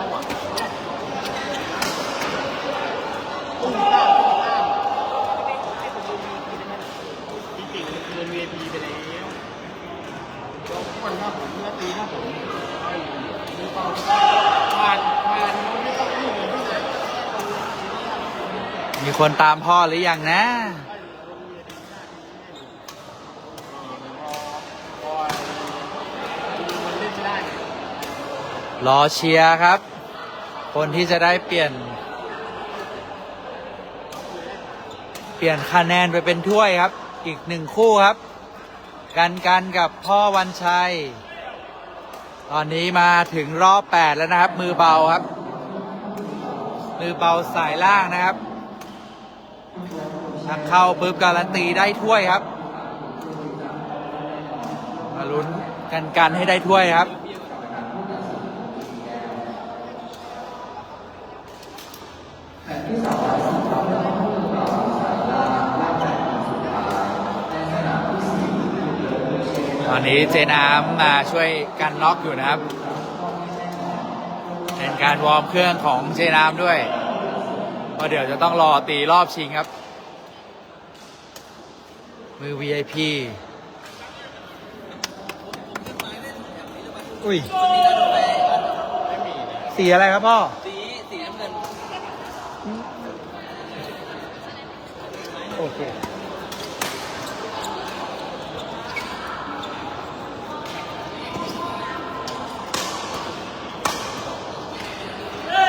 เราอะตุ้มต้ามตุ้มต้ามให้ผมดู VIP ได้ไหมจริงๆมันเกิน VIP ไปแล้วเราอ้วนหน้าผมแล้วตีหน้าผมไอ้ดูเปล่าผ่านผ่านมันไม่ต้องพูดเลยที่ไหนมีคนตามพ่อหรือยังนะ พอมันเล่นไม่ได้ รอเชียร์ครับ คนที่จะได้เปลี่ยน เปลี่ยนคะแนนไปเป็นถ้วยครับ อีกหนึ่งคู่ครับ กันกันกับพ่อวันชัย ตอนนี้มาถึงรอบ8แล้วนะครับ มือเบาครับ มือเบาสายล่างนะครับถ้าเข้าปุ๊บการันตีได้ถ้วยครับมาลุ้นกันกันให้ได้ถ้วยครับ อนนี้เจน้ำมาช่วยกันล็อกอยู่นะครับ เป็นการวอร์มเครื่องของเจน้ำด้วยเพราะเดี๋ยวจะต้องรอตีรอบชิงครับ มือ VIP อุ้ย สีอะไรครับพ่อ สีสีน้ำเงิน โอเค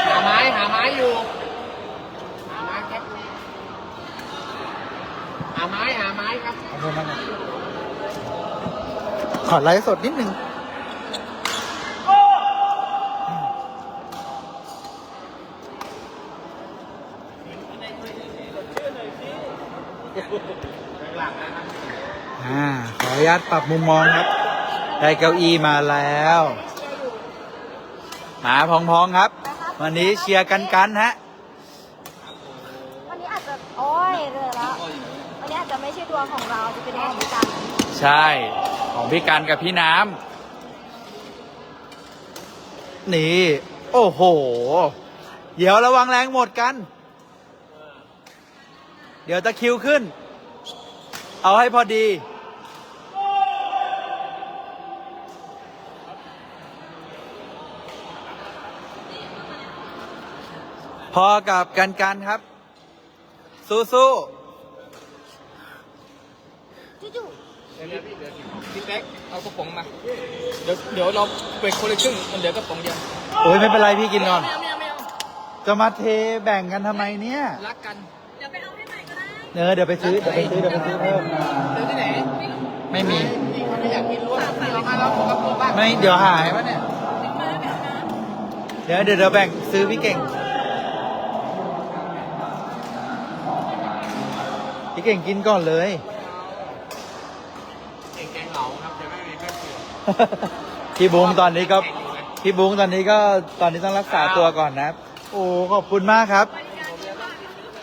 หาไม้หาไม้อยู่ หาไม้ครับ หาไม้หาไม้ครับ ขอบคุณมากครับ ขอไลฟ์สดนิดนึงอ่าขออนุญาตปรับมุมมองครับ ได้เก้าอี้มาแล้วหมาพองๆครับ วันนี้เชียร์กันกันฮะ วันนี้อาจจะ โอ้ยเลยแล้ว วันนี้อาจจะไม่ใช่ดวงของเราจะเป็นดวงของพี่กัน ใช่ของ พี่กันกับพี่น้ำนี่ โอ้โห เดี๋ยวระวังแรงหมดกัน เดี๋ยวตะคริวขึ้น เอาให้พอดี พอกับกันกันครับ สู้จู่เดี๋ยว พี่เดี๋ยวพี่แป๊กเอากระป๋องมา เดี๋ยวเดี๋ยวเราเปิดคนละครึ่งมันเหลือกระป๋องเดียวๆโอ้ยไม่เป็นไรพี่กินก่อน ไม่เอาไม่เอาไม่เอาจะมาเทแบ่งกันทำไมเนี่ยรักกันเออเดี๋ยวไปซื้อเดี๋ยวไปซื้อเดี๋ยวไปซื้อเพิ่มเดี๋ยวที่ไหนไม่มี พี่เขาไม่อยากกินรวดเรามาเราของกระป๋องบ้างไม่เดี๋ยวหายปะเนี่ยเดี๋ยวเดี๋ยวเดี๋ยวแบ่งซื้อพี่เก่ง พี่เก่งกินก่อนเลย พี่บุ้งตอนนี้ก็พี่บุ้งตอนนี้ก็ตอนนี้ต้องรักษาตัวก่อนนะครับโอ้ขอบคุณมากครับ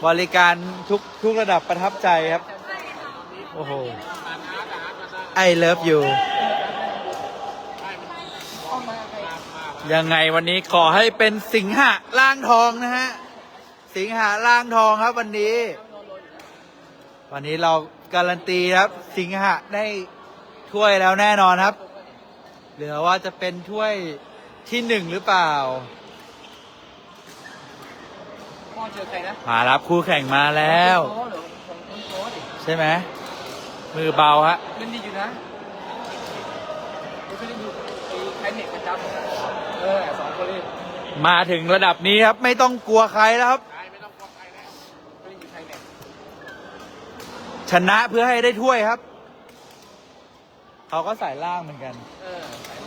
บริการทุกทุกระดับประทับใจครับ โอ้โห I love you ยังไงวันนี้ขอให้เป็นสิงหะล่างทองนะฮะ สิงหะล่างทองครับวันนี้ วันนี้เราการันตีครับ สิงหะได้ถ้วยแล้วแน่นอนครับ เหลือว่าจะเป็นถ้วยที่หนึ่งหรือเปล่า พ่อเจอใครนะมารับคู่แข่งมาแล้วโอ้เหรอของคนโค้ดิใช่ไหมมือเบาฮะเล่นดีอยู่นะไม่ได้ดูไอ้ใครเน็ตประจำเออสองคนนี้มาถึงระดับนี้ครับ ไม่ต้องกลัวใครแล้วครับใช่ไม่ต้องกลัวใครแล้วไม่ได้อยู่ใครเน็ตชนะเพื่อให้ได้ถ้วยครับ เขาก็ใส่ล่างเหมือนกัน เออ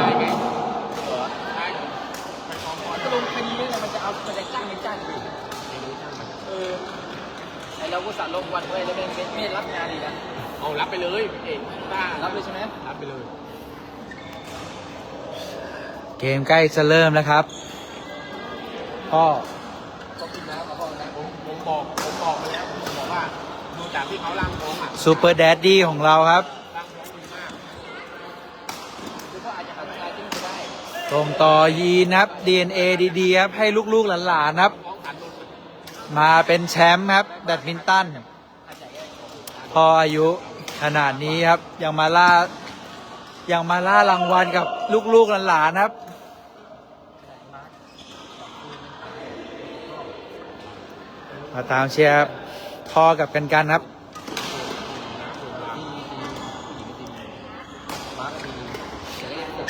ได้ไงไองก่อนก็ลงดีนี่แหละมันจะเอามัะจ้างไม่จ้ไม่รจ้างมันเออไเราก็สั่งลงวันเลยแล้วเป็นเป็นม่รับงานดีนะเอารับไปเลยเอกบ้ารับเลยใช่ไหมรับไปเลย เกมใกล้จะเริ่มแล้วครับ พ่อก็กินแล้พ่อนะผมบอกผมบอกไปแล้วผมบอกว่าดูจากที่เขาล่างโค้งอะซูเปอร์แดดดี้ของเราครับ ส่งต่อยีนับ DNA ดีๆครับให้ลูกๆหลานๆครับ มาเป็นแชมป์ครับแบดมินตันพออายุขนาดนี้ครับ ยังมาล่ายังมาล่ารางวัลกับลูกๆหลานๆครับมาตามเชียร์พอกับกันกันครับ มาร์กดีจะได้ตก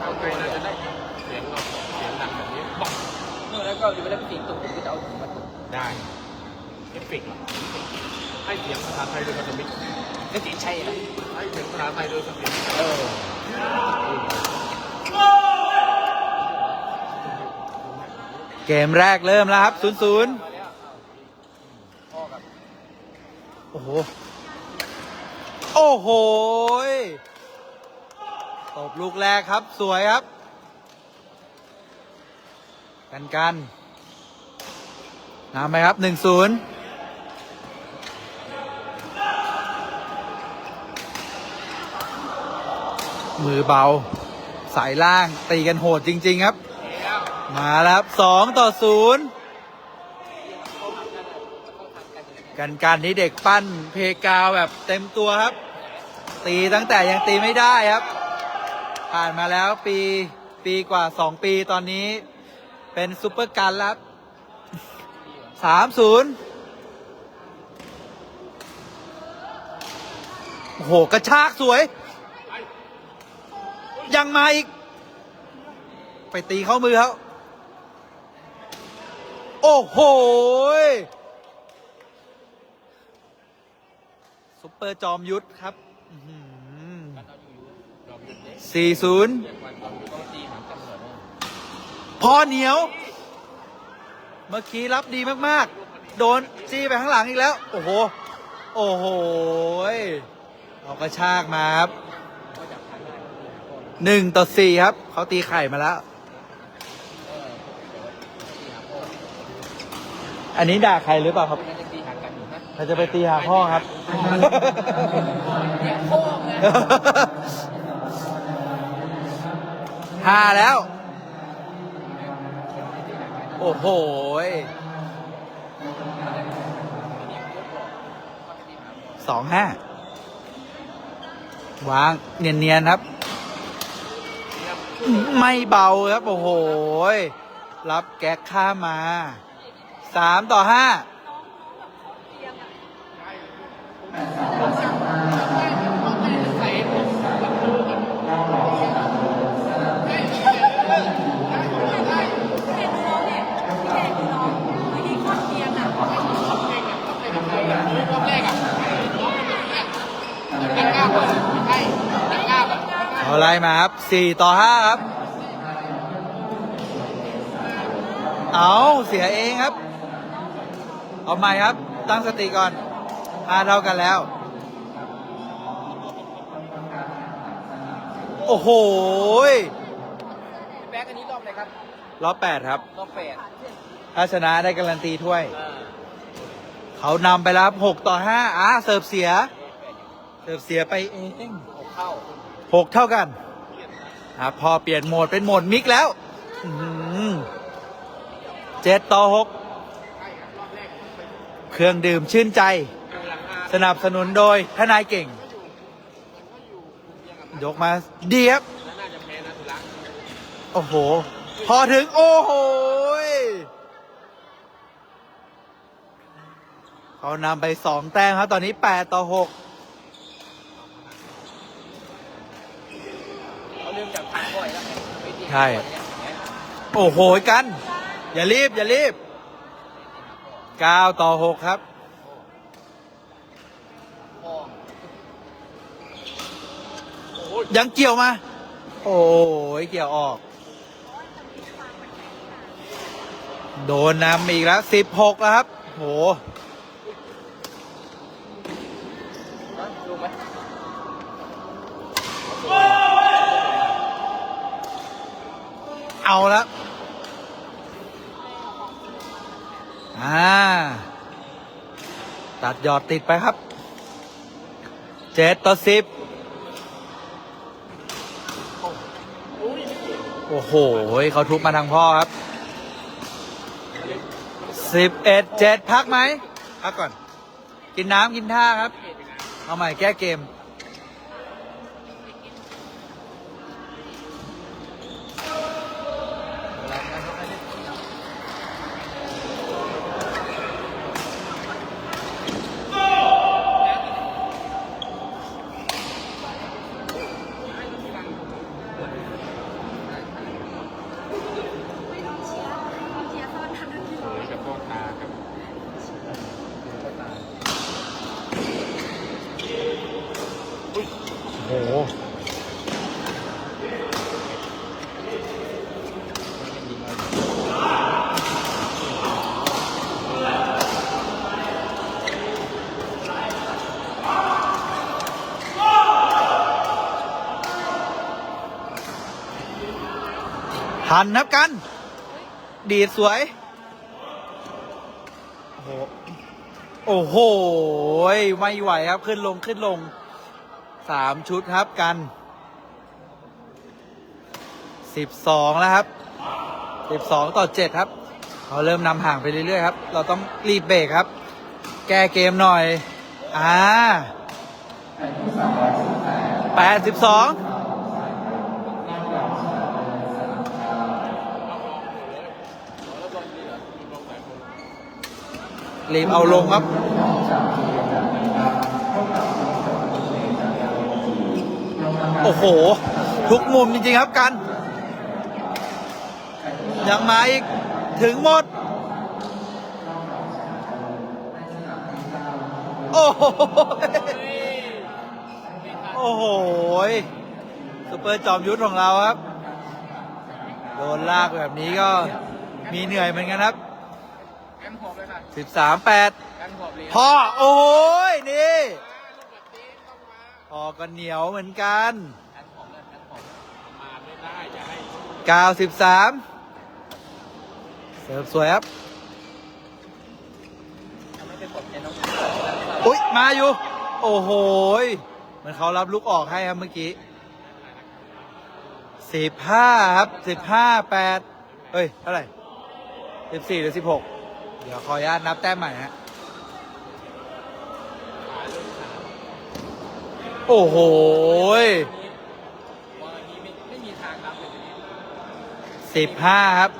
เอาตัวน่าจะได้เสียงเราเสียงดังแบบนี้บอก แล้วก็อยู่ไม่ได้เป็นเสียงตกผมก็จะเอาถุงมาตกได้เอฟเฟกต์เหรอให้เสียงภาษาไทยโดยมันจะมิกก็เสียงใช่นะให้เสียงภาษาไทยโดยสติเออเกมแรกเริ่มแล้วครับศูนย์ศูนย์พ่อกับโอ้โห โอ้โหยตบลูกแรกครับ สวยครับ กันกันนำไปครับหนึ่งศูนย์มือเบา สายล่างตีกันโหดจริง ๆ ครับ มาแล้วสองต่อศูนย์กันกันนี้เด็กปั้นเพกาวแบบเต็มตัวครับ ตีตั้งแต่ยังตีไม่ได้ครับ ผ่านมาแล้วปีปีกว่าสองปีตอนนี้ เป็นซุปเปอร์กันแล้วครับสามศูนย์โอ้โห กระชากสวย ยังมาอีก ไปตีเข้ามือเขาโอ้โหซุปเปอร์จอมยุทธครับสี่ศูนย์ พอเหนียว เมื่อกี้รับดีมากๆ โดนจี้ไปข้างหลังอีกแล้ว โอ้โห โอ้โหยเอากระชากมาครับหนึ่งต่อสี่ครับ เขาตีไข่มาแล้ว อันนี้ด่าใครหรือเปล่าครับมันจะตีหางกันอยู่นะเราจะไปตีหาพ่อครับเนี่ยพ่อไงห้าแล้ว โอ้โหยสองห้าวางเนียนๆครับ ไม่เบาครับ โอ้โหยรับแก๊กข้ามมาสามต่อห้า ไรมาครับสี่ต่อห้าครับ เอาเสียเองครับ เอาใหม่ครับ ตั้งสติก่อนห้าเท่ากันแล้ว โอ้โหยแบ็กอันนี้รอบอะไรครับ รอบแปดครับ รอบแปดถ้าชนะได้การันตีถ้วย เขานำไปแล้วหกต่อห้าอะเสิร์ฟเสีย เสิร์ฟเสียไปเองหกเข้า หกเท่ากันอะพอเปลี่ยนโหมดเป็นโหมดมิกแล้วเจ็ดต่อหกเครื่องดื่มชื่นใจ สนับสนุนโดยทนายเก่ง ยกมาเดียบ โอ้โห พอถึง โอ้โหเขานำไปสองแต้มครับ ตอนนี้แปดต่อหก เขาเริ่มจากทางบ่อยแล้วไงไปที่ ใช่ โอ้โหกัน อย่ารีบ อย่ารีบเก้าต่อหกครับ ยังเกี่ยวมา โอ้ยเกี่ยวออก โดนนำอีกแล้วสิบหกแล้วครับ โหดูไหม เอาแล้วอ่า ตัดยอดติดไปครับเจ็ดต่อสิบโอ้โห เขาทุบมาทางพ่อครับสิบเอ็ดเจ็ดพักไหมพักก่อน กินน้ำกินท่าครับ เอาใหม่แก้เกม หันนับกัน ดีดสวย โอ้โหโอ้โหไม่ไหวครับขึ้นลงขึ้นลงสามชุดครับกันสิบสองแล้วครับสิบสองต่อเจ็ดครับเขาเริ่มนำห่างไปเรื่อยๆครับ เราต้องรีบเบรกครับ แก้เกมหน่อย อ่าแปดสิบสอง รีบเอาลงครับโอ้โห ทุกมุมจริง ๆ ครับกัน ยังมาอีก ถึงหมด โอ้โหโอ้โหซุปเปอร์จอมยุทธของเราครับ โดนลากแบบนี้ก็มีเหนื่อยเหมือนกันครับ กันหอบเลยค่ะ13 8กันหอบเลยพ่อโอ้ยนี่พอก็เหนียวเหมือนกันกันหอบเลยกันหอบมาไม่ได้อย่าให้93เสิร์ฟสวยครับไม่ได้กดแค่น้องอุ้ยมาอยู่ โอ้โหยเหมือนเขารับลูกออกให้ครับเมื่อกี้สิบห้าครับสิบห้าแปดเอ้ยเท่าไหร่สิบสี่หรือสิบหก เดี๋ยวขออนุญาตนับแต้มใหม่ฮะ โอ้โห ไม่มีทางรับเลยนี้สิบห้าครับ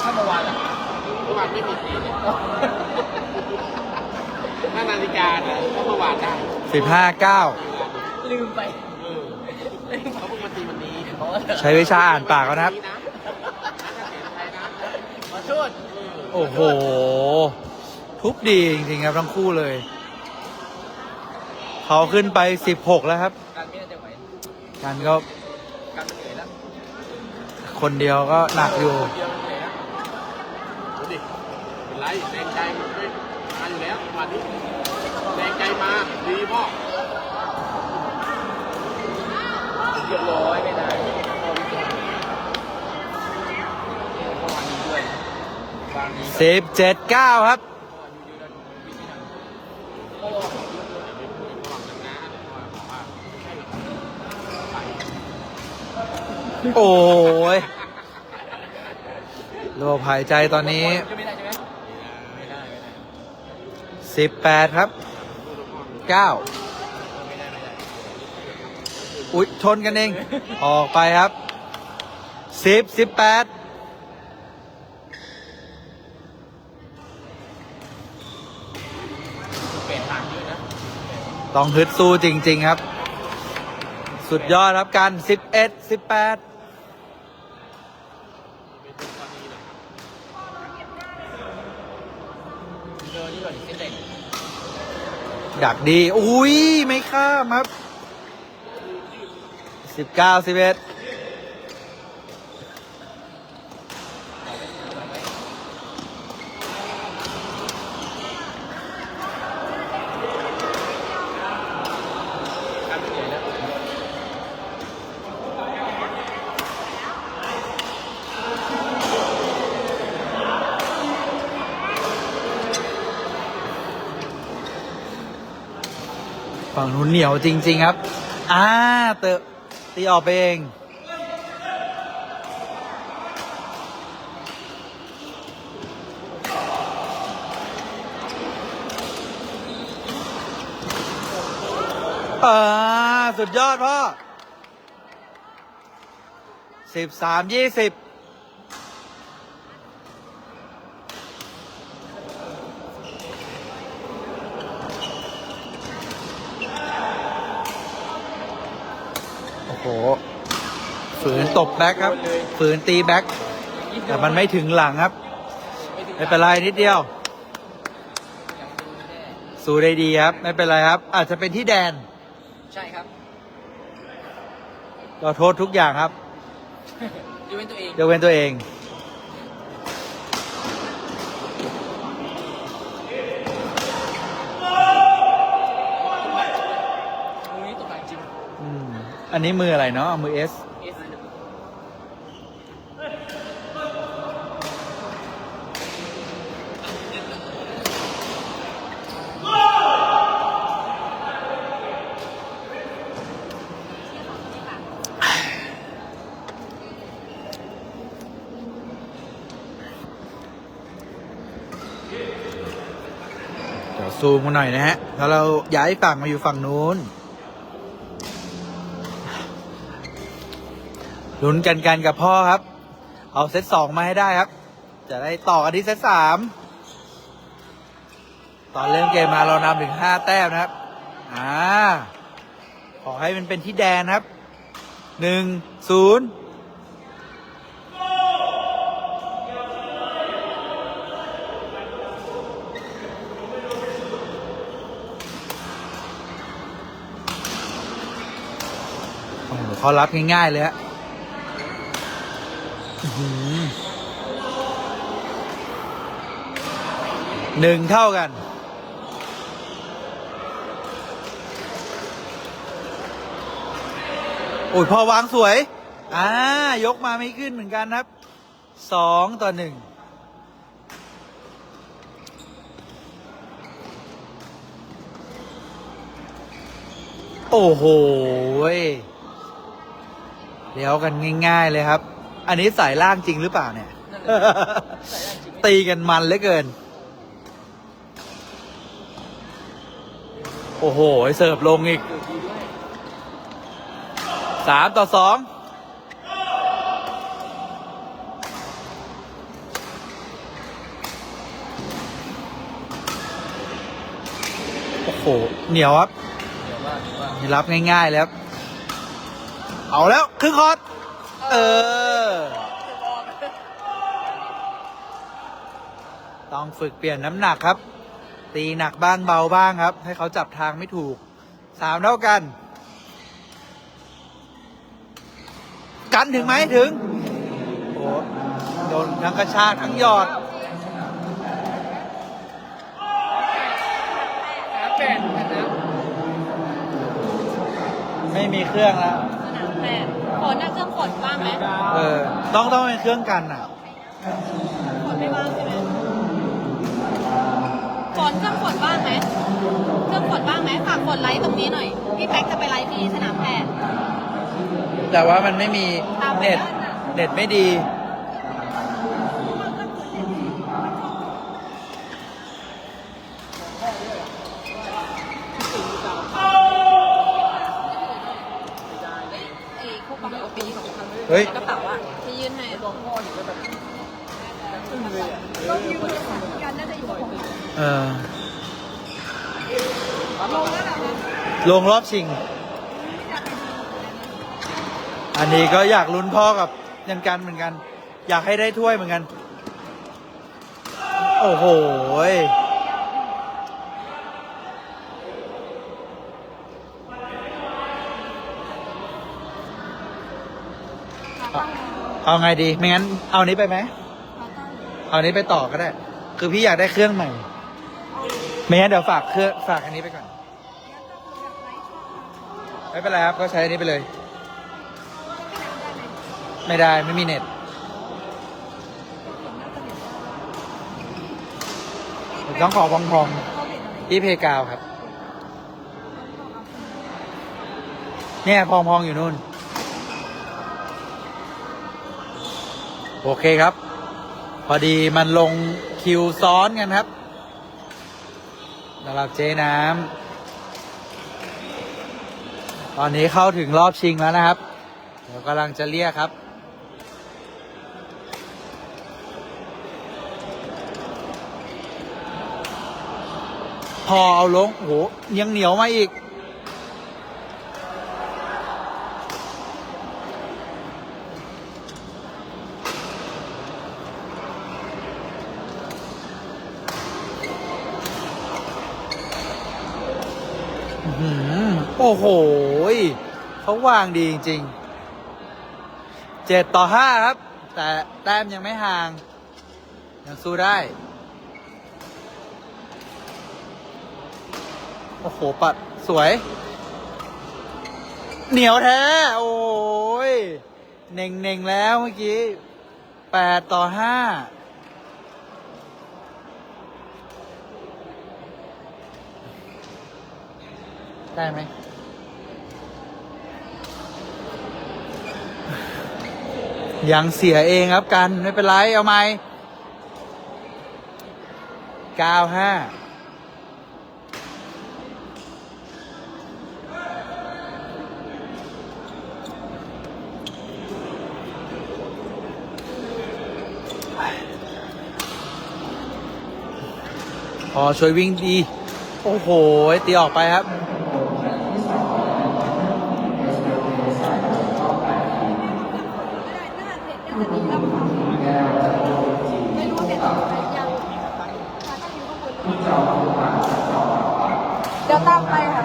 ถ้าเมื่อวานอะเมื่อวานไม่มีตีเนี่ย ถ้านาฬิกาเนี่ยก็เมื่อวานได้สิบห้าเก้าลืมไปเออลืมเขาเพิ่งมาตีวันนี้ใช้วิชาอ่านปากแล้วนะครับ ขอโทษโอ้โห ทุบดีจริงๆครับทั้งคู่เลย เขาขึ้นไปสิบหกแล้วครับ การไม่น่าจะไหวกันก็การมันเหนื่อยแล้วคนเดียวก็หนักอยู่เดียวมันเหนื่อยแล้วดูดิเป็นไรแรงใจมันไม่ มาอยู่แล้ววันนี้แรงใจมาดีพ่อเรียบร้อยไม่ได้เมื่อวานนี้ด้วยวางนี้สิบเจ็ดเก้าครับโอ้ยโลภหายใจตอนนี้ ไม่ได้ใช่ไหมไม่ได้ไม่ได้ สิบแปดครับเก้าอุ๊ยชนกันเอง ออกไปครับสิบสิบแปดเปลี่ยนทางเยอะนะต้องฮึดสู้จริง ๆ ครับ สุดยอดครับกันสิบเอ็ดสิบแปด เจอนี่ก่อนเส้นเดักดี อุ้ย ไม่ข้ามครับสิบเก้าสิบเอ็ด ฝั่งนู้นเหนียวจริง ๆ ครับ อ่าเตะตีออกไปเองอ่าสุดยอดพ่อสิบสามยี่สิบ โอ้โห ฝืนตบแบ็คครับ ฝืนตีแบ็คแต่มันไม่ถึงหลังครับ ไม่เป็นไรนิดเดียว สู้ได้ดีครับ ไม่เป็นไรครับ อาจจะเป็นที่แดน ใช่ครับเราโทษทุกอย่างครับยูเป็นตัวเองยกเว้นตัวเองมือนี้ตกหนักจริงอืมอันนี้มืออะไรเนาะมือเอส ซูมมาหน่อยนะฮะแล้วเราย้ายฝั่งมาอยู่ฝั่งนู้นลุ้นกันกันกับพ่อครับ เอาเซตสองมาให้ได้ครับ จะได้ต่อกันที่เซตสามตอนเริ่มเกมมาเรานำถึงห้าแต้มนะครับ อ่า ขอให้มันเป็นที่แดนครับหนึ่งศูนย์ เขารับง่าย ๆ เลยฮะหนึ่งเท่ากัน โอ้ยพอวางสวย อ่า ยกมาไม่ขึ้นเหมือนกันครับ สองต่อหนึ่งโอ้โห เลี้ยวกันง่าย ๆ เลยครับ อันนี้สายล่างจริงหรือเปล่าเนี่ย ตีกันมันเหลือเกิน โอ้โห เสิร์ฟลงอีกสามต่อสองโอ้โห เหนียวครับเดี๋ยวว่าเดี๋ยวว่านี่รับง่ายๆเลยครับ เอาแล้วครึ่งคอร์สเออ ต้องฝึกเปลี่ยนน้ำหนักครับ ตีหนักบ้างเบาบ้างครับ ให้เขาจับทางไม่ถูกสามเท่ากัน กันถึงไหมถึง โอ้โดนทั้งกระชากทั้งหยอดไม่มีเครื่องแล้ว นน่ะเครื่องฝนว่างไหมเออ ต้องต้องเป็นเครื่องกันอะฝนไม่ว่างใช่ไหมฝนเครื่องฝนว่างไหมเครื่องฝนว่างไหมฝากฝนไลฟ์ตรงนี้หน่อย พี่แป๊กจะไปไลฟ์ที่สนามแพทย์แต่ว่ามันไม่มีเน็ตเน็ตไม่ดี ลงรอบชิง อันนี้ก็อยากลุ้นพ่อกับยังกันเหมือนกัน อยากให้ได้ถ้วยเหมือนกัน โอ้โหเอาไงดี ไม่งั้น เอานี้ไปไหม เอานี้ไปต่อก็ได้ คือพี่อยากได้เครื่องใหม่ ไม่งั้นเดี๋ยวฝากเครื่องฝากอันนี้ไปก่อน ไม่เป็นไรครับก็ใช้อันนี้ไปเลย ไม่ได้ไม่มีเน็ตต้องขอพองพองที่เพกาวครับ เนี่ยพองพองอยู่นู่น โอเคครับ พอดีมันลงคิวซ้อนกันครับสำหรับเจ๊น้ำ ตอนนี้เข้าถึงรอบชิงแล้วนะครับ เดี๋ยวกำลังจะเรียกครับ พอเอาลงโหยังเหนียวมาอีก โอ้โห เขาวางดีจริงๆเจ็ดต่อห้าครับ แต่แต้มยังไม่ห่าง ยังสู้ได้ โอ้โห ปัดสวย เหนียวแท้ โอ้ยเน่งเน่งแล้วเมื่อกี้แปดต่อห้าได้ไหม ยังเสียเองครับกัน ไม่เป็นไร เอาไหมเก้าห้าพอช่วยวิ่งดี โอ้โห ตีออกไปครับ ไม่รู้ว่าเป็นอะไรยังขาตั้งอยู่ข้างบนเดี๋ยวตามไปค่ะ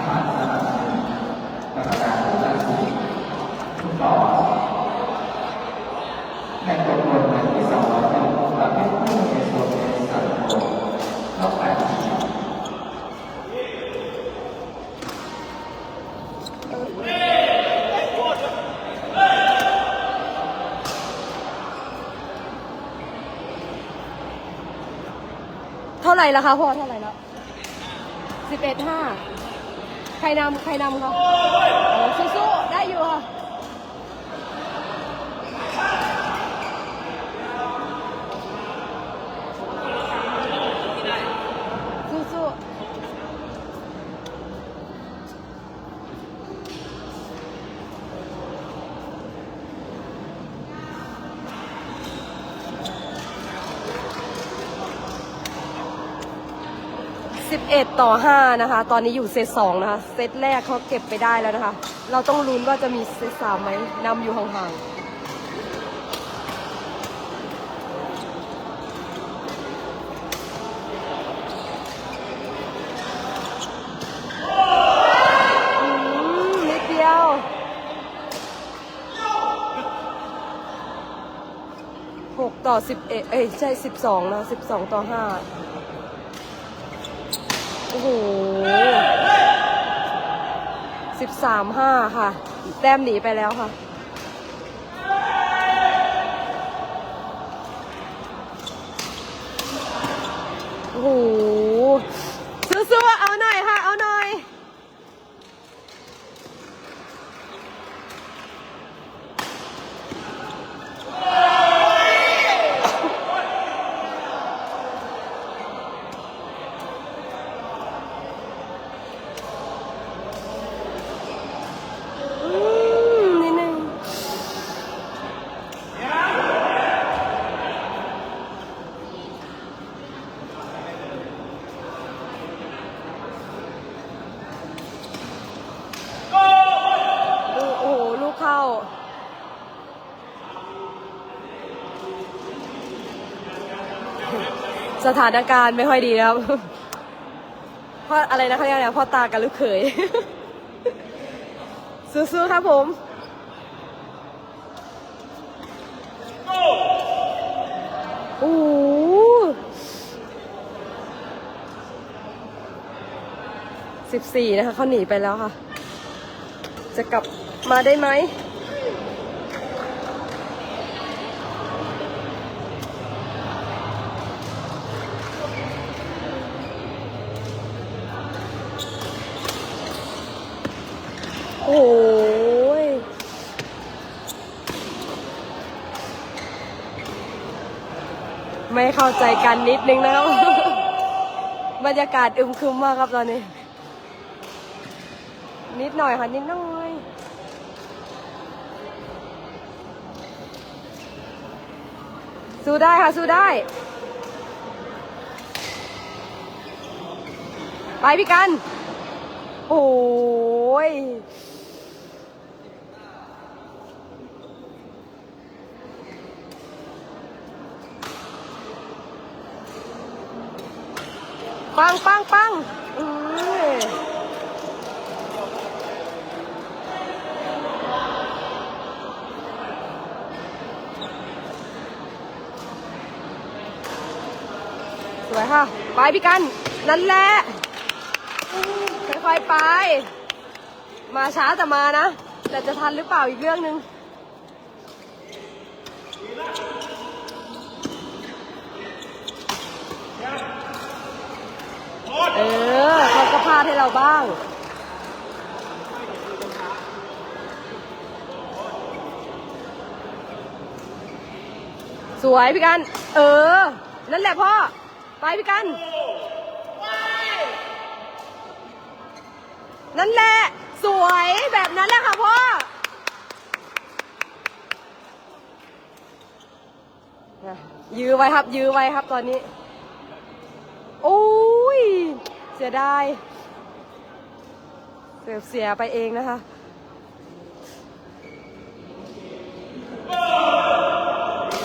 เท่า ไหร่ละคะพ่อเท่าไหร่แล้วสิบเอ็ดห้าใครนำใครนำคะโอ้สู้ 11 ต่อ 5 นะคะ ตอนนี้อยู่เซตสองนะคะ เซตแรกเขาเก็บไปได้แล้วนะคะ เราต้องลุ้นว่าจะมีเซตสามไหมนำอยู่ห่างต่อ11เอ้ยใช่ 12 นะ 12 ต่อ 5 โอ้โหสิบสามห้าค่ะ แต้มหนีไปแล้วค่ะ ถานการณ์ไม่ค่อยดีครับพราะอะไรนะเขาเรียกอะไรพ่อตากับลูกเขยสู้ๆครับผมโอ้สิบสี่นะคะเขาหนีไปแล้วค่ะ จะกลับมาได้ไหม ใจกันนิดนึงนะครับ บรรยากาศอึมครึมมากครับตอนนี้ นิดหน่อยค่ะนิดหน่อย สู้ได้ค่ะสู้ได้ ไปพี่กัน โอ้ย ปังปังปังสวยค่ะ ไปพี่กัน นั่นแหละค่อยๆไป มาช้าแต่มานะ แต่จะทันหรือเปล่าอีกเรื่องหนึ่ง เออเขาก็พลาดให้เราบ้าง สวยพี่กัน เออ นั่นแหละพ่อ ไปพี่กัน นั่นแหละ สวยแบบนั้นแหละค่ะพ่อยื้อไว้ครับ ยื้อไว้ครับตอนนี้ โอ้ย เสียดายเสียเสียไปเองนะคะ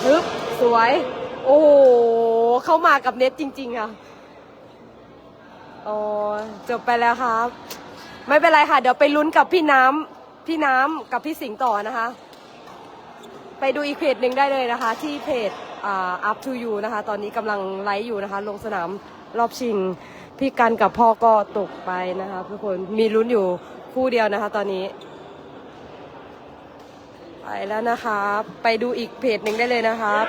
ฮึบสวย โอ้โหเข้ามากับเน็ตจริง ๆ ค่ะอ๋อจบไปแล้วครับ ไม่เป็นไรค่ะ เดี๋ยวไปลุ้นกับพี่น้ำพี่น้ำกับพี่สิงห์ต่อนะคะ ไปดูอีกเพจหนึ่งได้เลยนะคะ ที่เพจอ่า up to you นะคะ ตอนนี้กำลังไลฟ์อยู่นะคะ ลงสนามรอบชิง พี่กันกับพ่อก็ตกไปนะคะทุกคนมีลุ้นอยู่คู่เดียวนะคะ ตอนนี้ ไปแล้วนะครับ ไปดูอีกเพจหนึ่งได้เลยนะครับ